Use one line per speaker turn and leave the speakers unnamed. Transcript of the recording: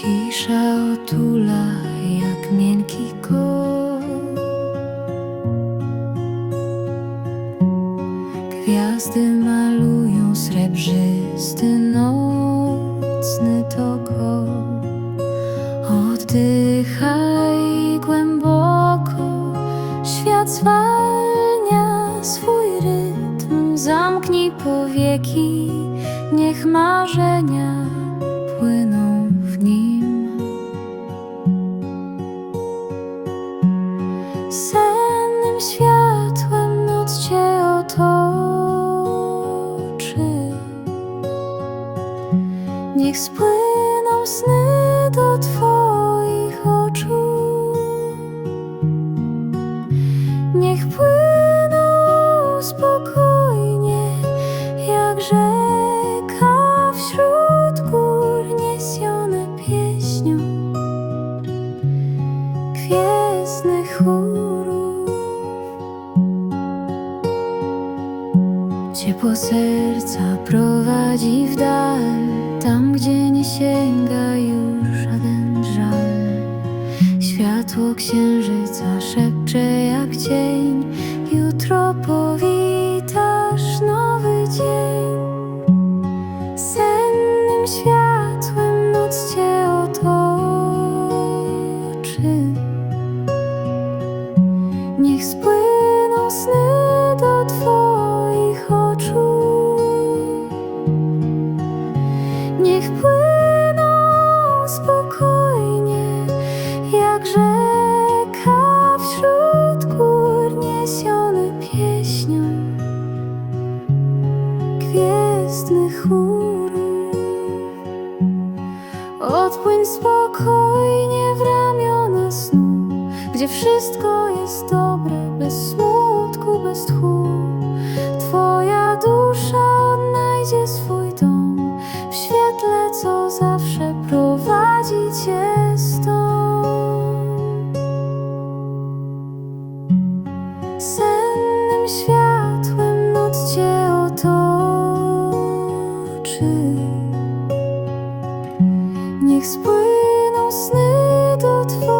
Cisza otula jak miękki kot. Gwiazdy malują srebrzysty nocny toko Oddychaj głęboko Świat zwalnia swój rytm. Zamknij powieki Niech marzenia Sennym światłem noc cię otoczy. Niech spłyną sny gwiezdnych chórów. Ciepło serca prowadzi w dal, tam gdzie nie sięga już żaden żal. Światło księżyca szepcze jak cień, gwiezdnych chórów Odpłyń spokojnie w ramiona snu Gdzie wszystko jest dobre, bez smutku, bez tchu. Twoja dusza odnajdzie swój dom W świetle, co zawsze prowadzi Cię stąd. Niech spłyną sny do Twoich